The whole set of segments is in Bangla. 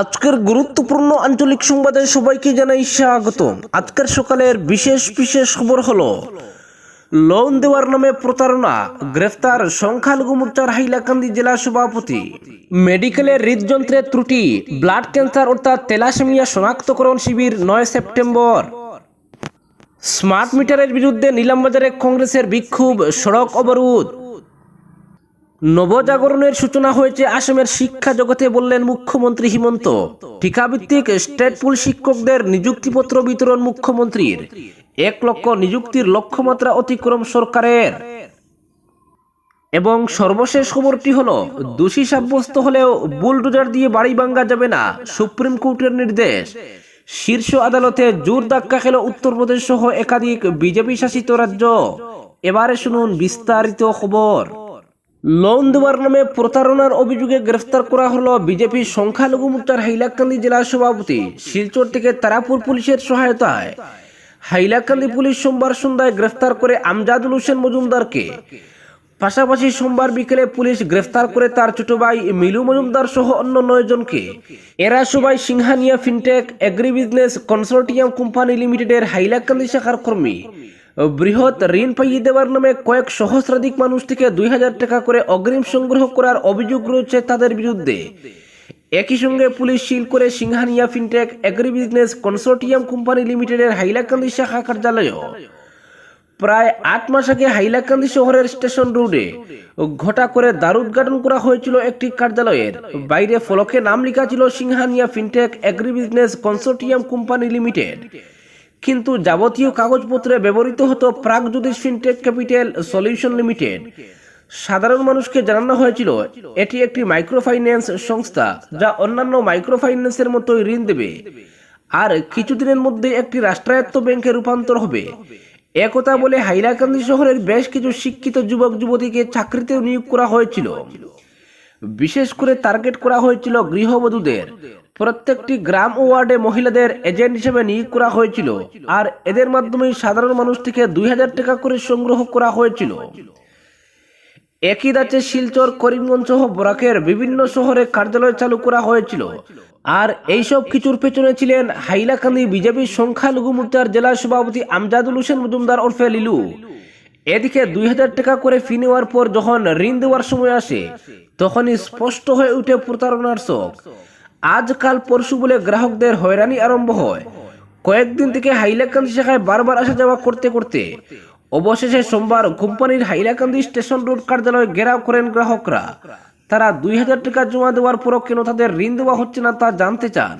আজকের গুরুত্বপূর্ণ আঞ্চলিক সংবাদে সবাইকে জানাই স্বাগত আজকের সকালের বিশেষ বিশেষ খবর হলো, লোন দেওয়ার নামে প্রতারণা, গ্রেফতার সংখ্যালঘু মোর্চার হাইলাকান্দি জেলা সভাপতি। মেডিকেলের হৃদযন্ত্রের ত্রুটি, ব্লাড ক্যান্সার অর্থাৎ তেলাসেমিয়া শনাক্তকরণ শিবির নয় সেপ্টেম্বর। স্মার্ট মিটারের বিরুদ্ধে নিলামবাজারে কংগ্রেসের বিক্ষোভ, সড়ক অবরোধ। নবজাগরণের সূচনা হয়েছে আসামের শিক্ষা জগতে বললেন মুখ্যমন্ত্রী হিমন্ত। ঠিকাভিত্তিক স্টেট পুল শিক্ষকদের নিযুক্তিপত্র বিতরণ মুখ্যমন্ত্রীর। এক লক্ষ নিযুক্তির লক্ষ্যমাত্রা অতিক্রম সরকারের। এবং সর্বশেষ খবরটি হলো, দোষী সাব্যস্ত হলেও বুলডোজার দিয়ে বাড়ি ভাঙ্গা যাবে না, সুপ্রিম কোর্টের নির্দেশ। শীর্ষ আদালতে জোর ধাক্কা খেল উত্তরপ্রদেশ সহ একাধিক বিজেপি শাসিত রাজ্য। এবারে শুনুন বিস্তারিত খবর। লোন দেওয়ার নামে প্রতারণার অভিযোগে গ্রেফতার করা হলো বিজেপি সংখ্যালঘু মোর্চার হাইলাকান্দি জেলা সভাপতি। শিলচর থেকে তারাপুর পুলিশের সহায়তায়। হাইলাকান্দি পুলিশ সোমবার সন্ধ্যায় গ্রেফতার করে আমজাদুল হোসেন মজুমদারকে। পাশাপাশি সোমবার বিকেলে পুলিশ গ্রেফতার করে তার ছোট ভাই মিলু মজুমদার সহ অন্য নয় জনকে। এরা সবাই Singhania fintech agri business consortium company লিমিটেডের হাইলাকান্দি শাখার কর্মী। বৃহৎ ঋণ পাইয়ে দেওয়ার নামে কয়েক সহস্রাধিক মানুষ থেকে দুই হাজার টাকা করে অগ্রিম সংগ্রহ করার অভিযোগ রয়েছে তাদের বিরুদ্ধে। একই সঙ্গে পুলিশ সিল করে Singhania fintech agri business consortium company লিমিটেডের হাইলাকান্দি শাখা কার্যালয়ও প্রায় আট মাস আগে হাইলাকান্দি শহরের স্টেশন রোডে ঘটা করে দ্বার উদ্ঘাটন করা হয়েছিল একটি কার্যালয়ের। বাইরে ফলকে নাম লেখা ছিল Singhania fintech agri business consortium company limited. কিন্তু যাবতীয় কাগজপত্রে ব্যবহৃত হতো Pragjyotish fintech capital solution limited. সাধারণ মানুষকে জানানো হয়েছিল, এটি একটি মাইক্রোফাইন্যান্স সংস্থা যা অন্যান্য মাইক্রোফাইন্যান্সের মতোই ঋণ দেবে। আর কিছুদিনের মধ্যে একটি রাষ্ট্রায়ত্ত ব্যাংকে রূপান্তর হবে। একথা বলে হাইলাকান্দি শহরের বেশ কিছু শিক্ষিত যুবক যুবতীকে চাকরিতে নিয়োগ করা হয়েছিল। বিশেষ করে টার্গেট করা হয়েছিল গৃহবধূদের। প্রত্যেকটি গ্রাম ওয়ার্ডে মহিলাদের এজেন্ট হিসেবে নিয়োগ করা হয়েছিল। আর এদের মাধ্যমে সাধারণ মানুষ থেকে দুই হাজার টাকা করে সংগ্রহ করা হয়েছিল। একই দাচে শিলচর, করিমগঞ্জ সহ বরাকের বিভিন্ন শহরে কার্যালয় চালু করা হয়েছিল। আর এইসব কিছুর পেছনে ছিলেন হাইলাকান্দি বিজেপির সংখ্যালঘু মোর্চার জেলা সভাপতি আমজাদুল হোসেন মজুমদার ওরফে লিলু। এদিকে দুই হাজার টাকা করে ফি নেওয়ার পর যখন ঋণ দেওয়ার সময় আসে, তখনই স্পষ্ট হয়ে উঠে প্রতারণার শোক। আজকাল পরশু বলে গ্রাহকদের হয়রানি আরম্ভ হয়। কয়েকদিন থেকে হাইলাকান্দি শাখায় বারবার আসা যাওয়া করতে করতে অবশেষে সোমবার কোম্পানির হাইলাকান্দি স্টেশন রোড কার্যালয় ঘেরাও করেন গ্রাহকরা। তারা দুই হাজার টাকা জমা দেওয়ার পরও কেন তাদের ঋণ দেওয়া হচ্ছে না তা জানতে চান।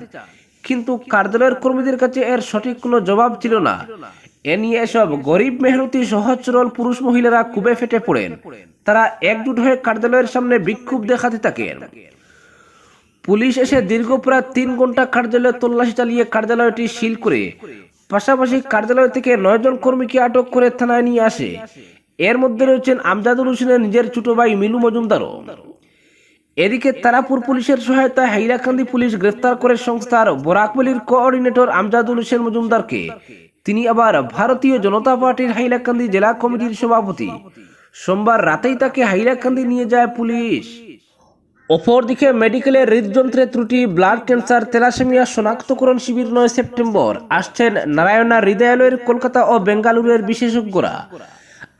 কিন্তু কার্যালয়ের কর্মীদের কাছে এর সঠিক কোনো জবাব ছিল না। এ নিয়ে এসব গরিব মেহনতি সহজ সরল পুরুষ মহিলারা কুবে ফেটে পড়েন। তারা একজুট হয়ে কার্যালয়ের সামনে বিক্ষোভ দেখাতে থাকেন। পুলিশ এসে দীর্ঘ প্রায় তিন ঘণ্টা কার্যালয়ে তল্লাশি চালিয়ে কার্যালয়টি সিল করে, পাশাপাশি কার্যালয় থেকে নয়জন কর্মীকে আটক করে থানায় নিয়ে আসে। এর মধ্যে রয়েছেন আমজাদুল হোসেনের নিজের ছোট ভাই মিলু মজুমদারও। এদিকে তারাপুর পুলিশের সহায়তায় হাইলাকান্দি পুলিশ গ্রেফতার করে সংস্থার বরাকবলির কোঅর্ডিনেটর আমজাদুল হোসেন মজুমদারকে তিনি আবার ভারতীয় জনতা পার্টির হাইলাকান্দি জেলা কমিটির সভাপতি। সোমবার রাতেই তাকে হাইলাকান্দি নিয়ে যায় পুলিশ। অপরদিকে মেডিকেলের হৃদযন্ত্রের ত্রুটি, ব্লাড ক্যান্সার তেলাসেমিয়া শনাক্তকরণ শিবির নয় সেপ্টেম্বর, আসছেন নারায়ণা হৃদয়ালয়ের কলকাতা ও বেঙ্গালুরুর বিশেষজ্ঞরা।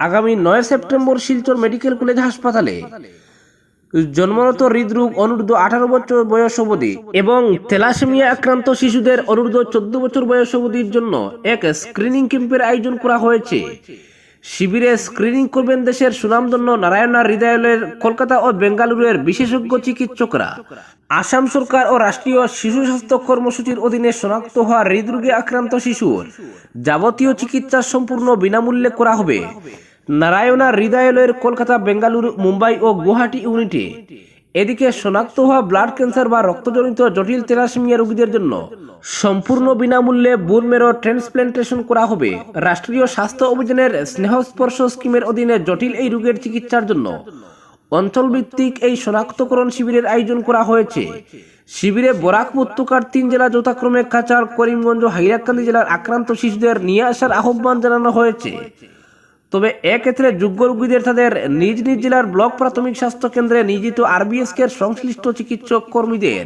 আগামী নয় সেপ্টেম্বর শিলচর মেডিকেল কলেজ হাসপাতালে। জন্মরত হৃদরোগ অনূর্ধ্ব আঠারো বছর বয়স অবধি এবং তেলাসেমিয়া আক্রান্ত শিশুদের অনূর্ধ্ব চোদ্দ বছর বয়স অবধির জন্য এক স্ক্রিনিং ক্যাম্পের আয়োজন করা হয়েছে। শিবিরে স্ক্রিনিং করবেন দেশের সুনামধন্য নারায়ণা হৃদয়ালয়ের কলকাতা ও বেঙ্গালুরুর বিশেষজ্ঞ চিকিৎসকরা। আসাম সরকার ও রাষ্ট্রীয় শিশু স্বাস্থ্য কর্মসূচির অধীনে শনাক্ত হওয়া হৃদরোগে আক্রান্ত শিশুর যাবতীয় চিকিৎসা সম্পূর্ণ বিনামূল্যে করা হবে। নারায়ণা হৃদয়ালয়ের কলকাতা, বেঙ্গালুরু, মুম্বাই ও গুয়াহাটি ইউনিটে। এদিকে শনাক্ত হওয়া ব্লাড ক্যান্সার বা রক্তজনিত জটিল তেলাসেমিয়া রোগীদের জন্য সম্পূর্ণ বিনামূল্যে বোন মেরো ট্রান্সপ্ল্যান্টেশন করা হবে। রাষ্ট্রীয় স্বাস্থ্য অভিযানের স্নেহস্পর্শ স্কিমের অধীনে জটিল এই রোগের চিকিৎসার জন্য অঞ্চলভিত্তিক এই শনাক্তকরণ শিবিরের আয়োজন করা হয়েছে। শিবিরে বরাক উপত্যকার তিন জেলা যথাক্রমে কাচার করিমগঞ্জ ও হাইলাকান্দি জেলার আক্রান্ত শিশুদের নিয়ে আসার আহ্বান জানানো হয়েছে। তবে এক্ষেত্রে যোগ্য রোগীদের তাদের নিজ নিজ জেলার ব্লক প্রাথমিক স্বাস্থ্য কেন্দ্রে নিয়োজিত আরবিএসকে সংশ্লিষ্ট চিকিৎসক কর্মীদের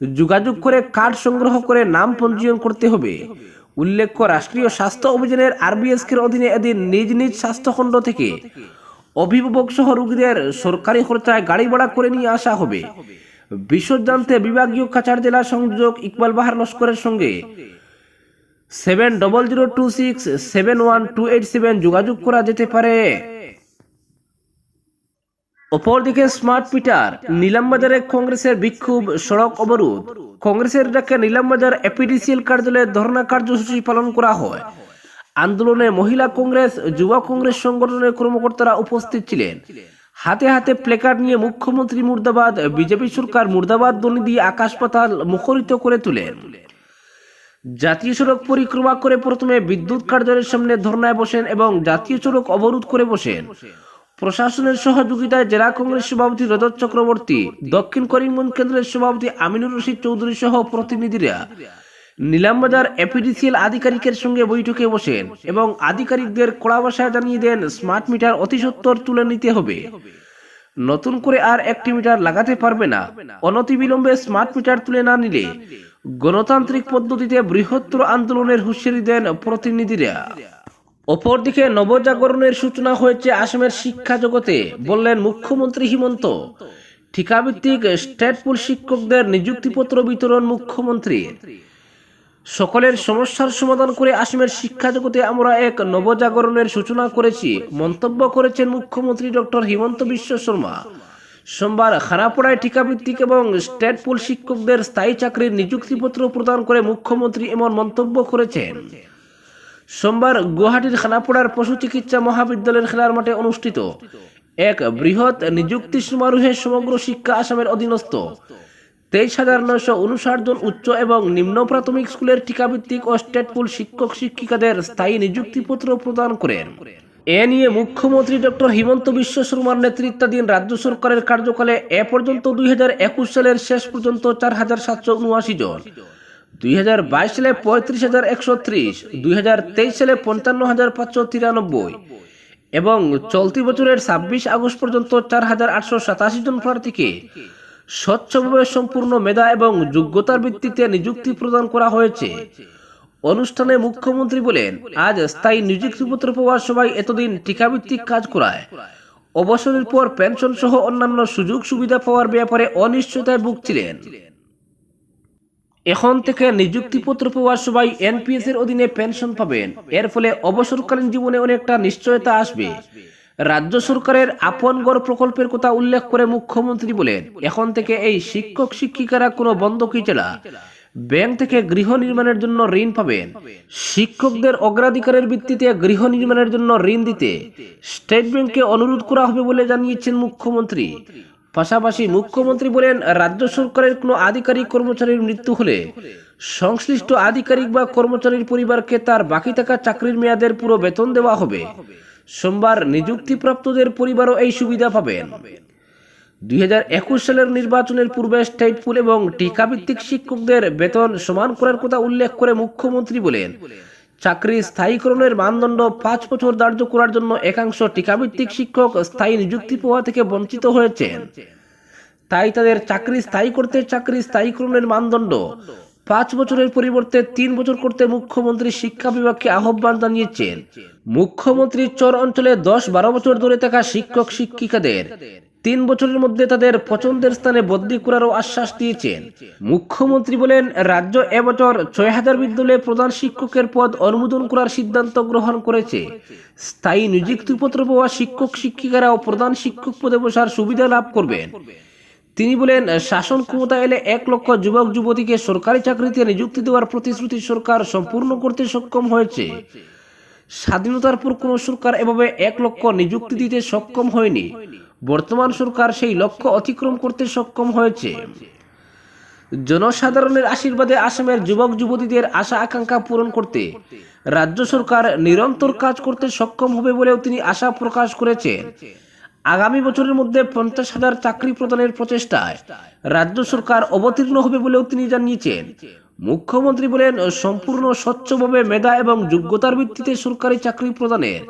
যোগাযোগ করে কার্ড সংগ্রহ করে নাম পঞ্জীয়ন করতে হবে। উল্লেখ্য, রাষ্ট্রীয় স্বাস্থ্য অভিযানের আরবিএসকের অধীনে এদিন নিজ নিজ স্বাস্থ্যখণ্ড থেকে অভিভাবক সহ রোগীদের সরকারি খরচায় গাড়ি ভাড়া করে নিয়ে আসা হবে। বিশদ জানতে বিভাগীয় কাছাড় জেলা সংযোজক ইকবাল বাহার লস্করের সঙ্গে seven double zero two six seven one two eight seven যোগাযোগ করা যেতে পারে। অপরদিকে স্মার্ট মিটার নিলামবাজারে কংগ্রেসের বিক্ষোভ, সড়ক অবরোধ। কংগ্রেসের ডাকে নিলামবাজার এপিডিসিএল কার্যালয়ে ধর্ণা কার্যসূচি পালন করা হয়। আন্দোলনে মহিলা কংগ্রেস, যুব কংগ্রেস সংগঠনের কর্মকর্তারা উপস্থিত ছিলেন। হাতে হাতে প্লেকার্ড নিয়ে মুখ্যমন্ত্রী মুর্দাবাদ, বিজেপি সরকার মুর্দাবাদ ধ্বনি দিয়ে আকাশ পাতাল মুখরিত করে তোলেন। জাতীয় সড়ক পরিক্রমা করে প্রথমে বিদ্যুৎ কার্যালয়ের সামনে ধর্নায় বসেন এবং জাতীয় সড়ক অবরোধ করে বসেন। প্রশাসনের সহযোগিতায় জেলা কংগ্রেস সভাপতি রজত চক্রবর্তী, দক্ষিণ করিমগঞ্জ কেন্দ্রের সভাপতি আমিনুর রশিদ চৌধুরী সহ প্রতিনিধিরা নিলামবাজার এপিডিসিএল আধিকারিকের সঙ্গে বৈঠকে বসেন এবং আধিকারিকদের কড়া ভাষায় জানিয়ে দেন, স্মার্ট মিটার অতি সত্বর তুলে নিতে হবে। নতুন করে আর একটি মিটার লাগাতে পারবে না। অনতিবিলম্বে স্মার্ট মিটার তুলে না নিলে গণতান্ত্রিক পদ্ধতিতে বৃহত্তর আন্দোলনের হুঁশিয়ারি দেন প্রতিনিধিরা। অপরদিকে নবজাগরণের সূচনা হয়েছে আসামের শিক্ষা জগতে, বললেন মুখ্যমন্ত্রী হিমন্ত। ঠিকাভিত্তিক স্টেট পুল শিক্ষকদের নিযুক্তিপত্র বিতরণ মুখ্যমন্ত্রী। সকলের সমস্যার সমাধান করে আসামের শিক্ষা জগতে আমরা এক নবজাগরণের সূচনা করেছি, মন্তব্য করেছেন মুখ্যমন্ত্রী ডক্টর হিমন্ত বিশ্ব শর্মা। সোমবার খানাপড়ায় ঠিকাভিত্তিক এবং স্টেট পুল শিক্ষকদের স্থায়ী চাকরির নিযুক্তিপত্র প্রদান করে মুখ্যমন্ত্রী এমন মন্তব্য করেছেন। সোমবার গুয়াহাটির খানাপড়ার পশু চিকিৎসা মহাবিদ্যালয়ের খেলার মাঠে অনুষ্ঠিত এক বৃহৎ নিযুক্তি সমারোহে সমগ্র শিক্ষা আসামের অধীনস্থ তেইশ হাজার নয়শো উনষাট জন উচ্চ এবং নিম্ন প্রাথমিক স্কুলের টিকাভিত্তিক ও স্টেট পুল শিক্ষক শিক্ষিকাদের স্থায়ী নিযুক্তিপত্র প্রদান করেন। এ নিয়ে মুখ্যমন্ত্রী ডক্টর হিমন্ত বিশ্ব শর্মার নেতৃত্বাধীন রাজ্য সরকারের কার্যকালে এ পর্যন্ত দুই হাজার একুশ সালের শেষ পর্যন্ত চার হাজার সাতশো উনআশি জন, দুই হাজার বাইশ সালে পঁয়ত্রিশ হাজার একশো ত্রিশ, দুই হাজার তেইশ সালে পঞ্চান্ন হাজার পাঁচশো তিরানব্বই এবং চলতি বছরের ছাব্বিশ আগস্ট পর্যন্ত চার হাজার আটশো সাতাশি জন প্রার্থীকে স্বচ্ছভাবে সম্পূর্ণ মেধা এবং যোগ্যতার ভিত্তিতে নিযুক্তি প্রদান করা হয়েছে। অনুষ্ঠানে মুখ্যমন্ত্রী বলেন, আজ স্থায়ী নিযুক্তিপত্র পাওয়ার সবাই এতদিন টিকাভিত্তিক কাজ করায়। অবসরের পর পেনশন সহ অন্যান্য সুযোগ সুবিধা পাওয়ার ব্যাপারে অনিশ্চয়তায় ভুগছিলেন। এখন থেকে নিযুক্তিপত্র পাওয়ার সবাই এনপিএস এর অধীনে পেনশন পাবেন। এর ফলে অবসরকালীন জীবনে অনেকটা নিশ্চয়তা আসবে। রাজ্য সরকারের আপন গড় প্রকল্পের কথা উল্লেখ করে মুখ্যমন্ত্রী বলেন, এখন থেকে এই শিক্ষক শিক্ষিকারা কোনো বন্ধকি ছাড়া ব্যাংক থেকে গৃহ নির্মাণের জন্য ঋণ পাবেন। শিক্ষকদের অগ্রাধিকারের ভিত্তিতে গৃহ নির্মাণের জন্য ঋণ দিতে স্টেট ব্যাংকে অনুরোধ করা হবে বলে জানিয়েছেন মুখ্যমন্ত্রী। পাশাপাশি মুখ্যমন্ত্রী বলেন, রাজ্য সরকারের কোনো আধিকারিক কর্মচারীর মৃত্যু হলে সংশ্লিষ্ট আধিকারিক বা কর্মচারীর পরিবারকে তার বাকি থাকা চাকরির মেয়াদের পুরো বেতন দেওয়া হবে। সোমবার নিযুক্তিপ্রাপ্তদের পরিবারও এই সুবিধা পাবেন। দুই হাজার একুশ সালের নির্বাচনের পূর্বে স্টেট পুল এবং টিকাভিত্তিক শিক্ষকদের বেতন সমান করার কথা উল্লেখ করে মুখ্যমন্ত্রী বলেন। চাকরি স্থায়ীকরণের মানদণ্ড পাঁচ বছর ধার্য করার জন্য একাংশ টিকাভিত্তিক শিক্ষক স্থায়ী নিযুক্তি পাওয়া থেকে বঞ্চিত হয়েছেন। তাই তাদের চাকরি স্থায়ী করতে চাকরি স্থায়ীকরণের মানদণ্ড পাঁচ বছরের পরিবর্তে তিন বছর করতে মুখ্যমন্ত্রী শিক্ষা বিভাগকে আহ্বান জানিয়েছেন। মুখ্যমন্ত্রী চর অঞ্চলে দশ বারো বছর ধরে থাকা শিক্ষক শিক্ষিকাদের তিন বছরের মধ্যে তাদের পছন্দের স্থানে বদলি করারও আশ্বাস দিয়েছেন। মুখ্যমন্ত্রী বলেন, রাজ্য এবছর ছয় হাজার বিদ্যালয়ে প্রধান শিক্ষকের পদ অনুমোদন করার সিদ্ধান্ত গ্রহণ করেছে। স্থায়ী নিযুক্তিপত্র পাওয়া শিক্ষক, শিক্ষিকারাও প্রধান শিক্ষক পদে বসার সুবিধা লাভ করবেন। তিনি বলেন, শাসন ক্ষমতা এলে এক লক্ষ যুবক, যুবতীকে সরকারি চাকরিতে নিযুক্তি দেওয়ার প্রতিশ্রুতি সরকার সম্পূর্ণ করতে সক্ষম হয়েছে। স্বাধীনতার পর কোন সরকার এভাবে এক লক্ষ নিযুক্তি দিতে সক্ষম হয়নি। বর্তমান সরকার সেই লক্ষ্য অতিক্রম করতে সক্ষম হয়েছে। জনসাধারণের আশীর্বাদে আসামের যুবক যুবতীদের আশা আকাঙ্ক্ষা পূরণ করতে রাজ্য সরকার নিরন্তর কাজ করতে সক্ষম হবে বলেও তিনি আশা প্রকাশ করেছেন। আগামী বছরের মধ্যে পঞ্চাশ হাজার চাকরি প্রদানের প্রচেষ্টায় রাজ্য সরকার অবতীর্ণ হবে বলেও তিনি জানিয়েছেন। মুখ্যমন্ত্রী বলেন, সম্পূর্ণ স্বচ্ছভাবে মেধা এবং যোগ্যতার ভিত্তিতে সরকারি চাকরি প্রদানের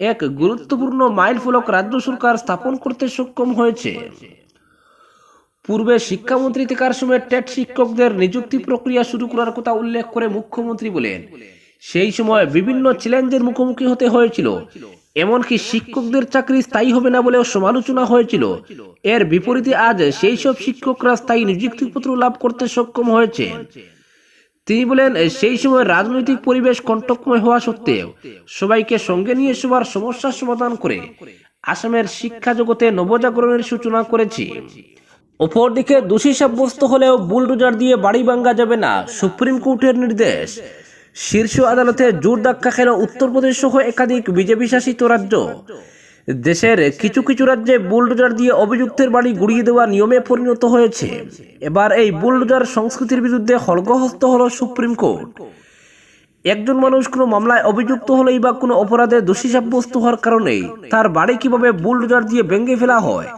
এক গুরুত্বপূর্ণ মাইল ফলক রাজ্য সরকার স্থাপন করতে সক্ষম হয়েছে। পূর্বে শিক্ষামন্ত্রী থাকার সময় টেট শিক্ষকদের নিযুক্তি প্রক্রিয়া শুরু করার কথা উল্লেখ করে মুখ্যমন্ত্রী বলেন, সেই সময় বিভিন্ন চ্যালেঞ্জের মুখোমুখি হতে হয়েছিল। এমনকি শিক্ষকদের চাকরি স্থায়ী হবে না বলেও সমালোচনা হয়েছিল। এর বিপরীতে আজ সেই সব শিক্ষকরা স্থায়ী নিযুক্তিপত্র লাভ করতে সক্ষম হয়েছে। তিনি বলেন সেই সময় রাজনৈতিক পরিবেশ কণ্টকময় হওয়া সত্ত্বেও সবাইকে সঙ্গে নিয়ে সবার সমস্যার সমাধান করে আসামের শিক্ষা জগতে নবজাগরণের সূচনা করেছি। অপরদিকে দোষী সাব্যস্ত হলেও বুলডোজার দিয়ে বাড়ি ভাঙ্গা যাবে না সুপ্রিম কোর্টের নির্দেশ। শীর্ষ আদালতে জোর ধাক্কা খেল উত্তরপ্রদেশ সহ একাধিক বিজেপি শাসিত রাজ্য। দেশের কিছু কিছু রাজ্যে বুলডোজার দিয়ে অভিযুক্তের বাড়ি গুড়িয়ে দেওয়া নিয়মে পরিণত হয়েছে। এবার এই বুলডোজার সংস্কৃতির বিরুদ্ধে হলগহস্ত হল সুপ্রিম কোর্ট। একজন মানুষ কোনো মামলায় অভিযুক্ত হলেই বা কোনো অপরাধে দোষী সাব্যস্ত হওয়ার কারণেই তার বাড়ি কীভাবে বুলডোজার দিয়ে ভেঙে ফেলা হয়,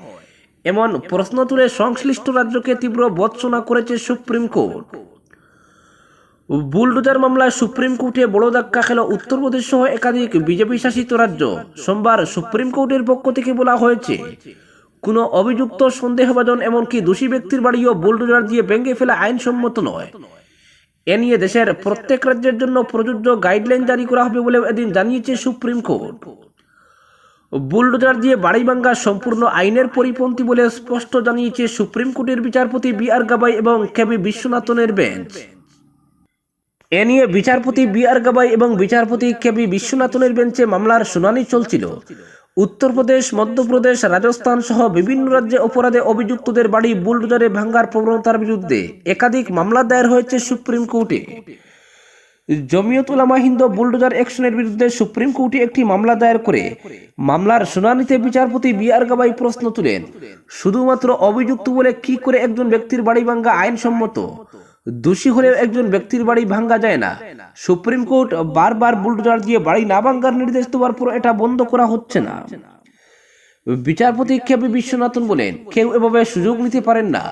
এমন প্রশ্ন তুলে সংশ্লিষ্ট রাজ্যকে তীব্র বৎসনা করেছে সুপ্রিম কোর্ট। বুলডোজার মামলায় সুপ্রিম কোর্টে বড় ধাক্কা খেল উত্তরপ্রদেশ সহ একাধিক বিজেপি শাসিত রাজ্য। সোমবার সুপ্রিম কোর্টের পক্ষ থেকে বলা হয়েছে, কোনো অভিযুক্ত সন্দেহভাজন এমনকি দোষী ব্যক্তির বাড়িও বুলডোজার দিয়ে ভেঙে ফেলা আইনসম্মত নয়। এ নিয়ে দেশের প্রত্যেক রাজ্যের জন্য প্রযোজ্য গাইডলাইন জারি করা হবে বলেও এদিন জানিয়েছে সুপ্রিম কোর্ট। বুলডোজার দিয়ে বাড়ি ভাঙ্গা সম্পূর্ণ আইনের পরিপন্থী বলে স্পষ্ট জানিয়েছে সুপ্রিম কোর্টের বিচারপতি বি আর গাবাই এবং কেবি বিশ্বনাথনের বেঞ্চ। এ নিয়ে বিচারপতি বি আর গাবাই এবং বিচারপতি কেবি বিশ্বনাথনের বেঞ্চে মামলার শুনানি চলছিল। উত্তরপ্রদেশ, মধ্যপ্রদেশ, রাজস্থান সহ বিভিন্ন রাজ্যে অপরাধে অভিযুক্তদের বাড়ি বুলডোজারে ভাঙ্গার প্রবণতার বিরুদ্ধে একাধিক মামলা দায়ের হয়েছে সুপ্রিম কোর্টে। জমিয়ত উলামা হিন্দ বুলডোজার অ্যাকশনের বিরুদ্ধে সুপ্রিম কোর্টে একটি মামলা দায়ের করে মামলার শুনানিতে বিচারপতি বি আর গাবাই প্রশ্ন তুলেন, শুধুমাত্র অভিযুক্ত বলে কি করে একজন ব্যক্তির বাড়ি ভাঙ্গা আইনসম্মত? দোষী হলেও একজন ব্যক্তির বাড়ি ভাঙ্গা যায় না। সুপ্রিম কোর্ট বারবার বুলডোজার দিয়ে বাড়ি না ভাঙ্গার নির্দেশ দেওয়ার পর এটা বন্ধ করা হচ্ছে না। বিচারপতি কেবি বিশ্বনাথন বলেন, কেউ এভাবে সুযোগ নিতে পারেন না।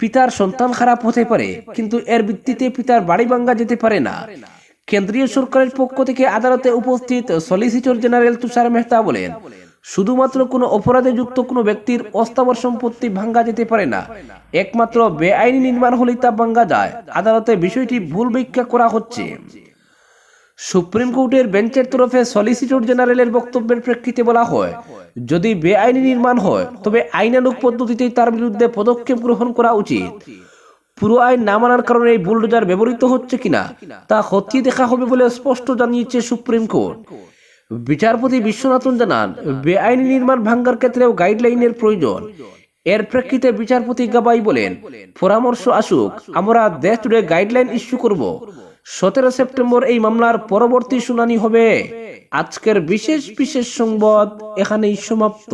পিতার সন্তান খারাপ হতে পারে, কিন্তু এর ভিত্তিতে পিতার বাড়ি ভাঙ্গা যেতে পারে না। কেন্দ্রীয় সরকারের পক্ষ থেকে আদালতে উপস্থিত সলিসিটর জেনারেল তুষার মেহতা বলেন শুধুমাত্র কোনো অপরাধে যুক্ত কোনো ব্যক্তির অস্থাবর সম্পত্তি ভাঙ্গা যেতে পারে না। একমাত্র বেআইনি নির্মাণ হলেই তা ভাঙ্গা যায়। আদালতে বিষয়টি ভুল ব্যাখ্যা করা হচ্ছে। সুপ্রিম কোর্টের বেঞ্চের তরফে সলিসিটর জেনারেলের বক্তব্যের প্রেক্ষিতে বলা হয়, যদি বেআইনি নির্মাণ হয়, তবে আইনানুগ পদ্ধতিতেই তার বিরুদ্ধে পদক্ষেপ গ্রহণ করা উচিত। পুরো আইন না মানার কারণে এই বুলডোজার ব্যবহৃত হচ্ছে কিনা, তা খতিয়ে দেখা হবে বলে স্পষ্ট জানিয়েছে সুপ্রিম কোর্ট। বিচারপতি বিশ্বনাথন জানান, বেআইনি নির্মাণ ভাঙ্গার ক্ষেত্রেও গাইডলাইনের প্রয়োজন। এর প্রেক্ষিতে বিচারপতি গাবাই বলেন, পরামর্শ আসুক, আমরা দেশ জুড়ে গাইডলাইন ইস্যু করব। সতেরো সেপ্টেম্বর এই মামলার পরবর্তী শুনানি হবে। আজকের বিশেষ বিশেষ সংবাদ এখানেই সমাপ্ত।